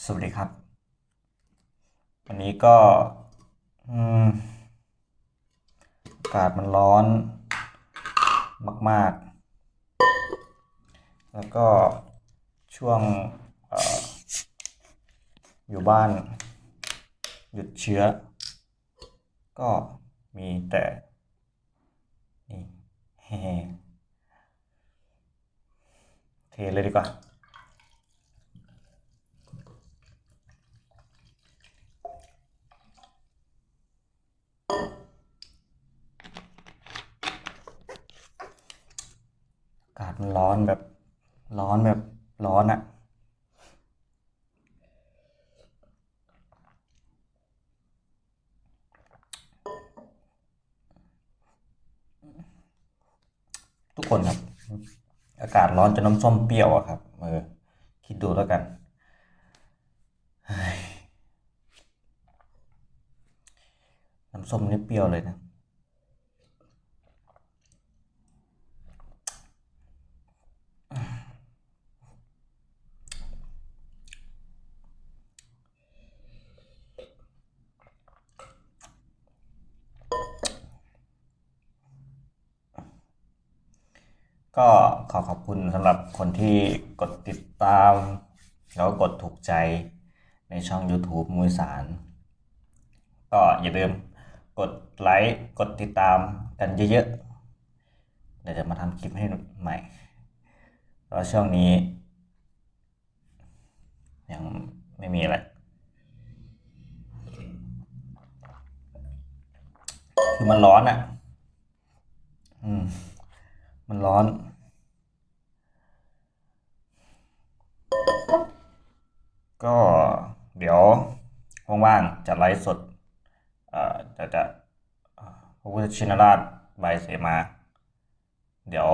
สวัสดีครับ วันนี้ก็อืมอากาศมันร้อนมาก ๆ แล้วก็ช่วงอออยู่บ้าน หยุดเชื้อ ก็มีแต่นี่เฮ้เทเลยดีกว่า อากา ศมันร้อนแบบ ร้อนแบบร้อนอะทุกคนครับ อากาศร้อนจนน้ำส้มเปรี้ยวอะครับเออคิดดูแล้วกันน้ำส้มนี่เปรี้ยวเลยนะ ก็ขอขอบคุณสำหรับคนที่กดติดตาม แล้วก็กดถูกใจในช่อง YouTube มุยสาร ก็อย่าลืมกดไลค์กดติดตามกันเยอะๆ เดี๋ยวจะมาทำคลิปให้ใหม่เพราะช่วงนี้ ยังไม่มีอะไร คือมันร้อนอะ อืม มันร้อน ก็เดี๋ยวว่างๆจะไลฟ์สดจะจะพระพุทธชินราชบเสมา เดี๋ยว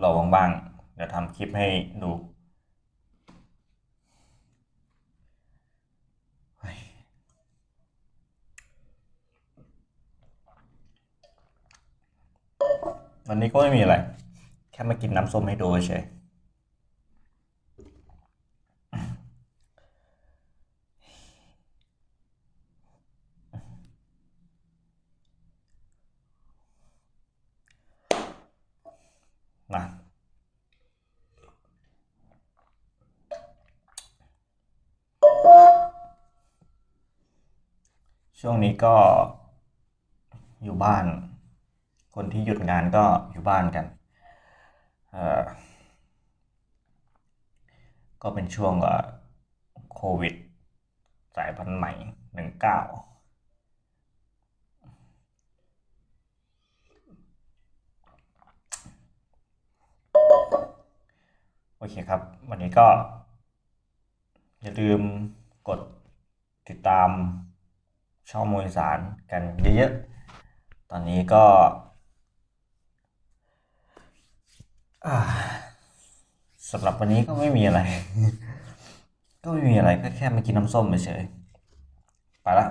เราว่างๆจะทำคลิปให้ดู วันนี้ก็ไม่มีอะไร แค่มากินน้ำส้มให้ดูเฉยนะช่วงนี้ก็อยู่บ้าน คนที่หยุดงานก็อยู่บ้านกัน ก็เป็นช่วงโควิด สายพันธุ์ใหม่หนึ่งเก้าโอเคครับ วันนี้ก็ อย่าลืมกดติดตามช่องมวยสารกันเยอะๆ ตอนนี้ก็อ่า สำหรับวันนี้ก็ไม่มีอะไร ก็ไม่มีอะไรก็แค่มากินน้ำส้มเฉยๆไปละ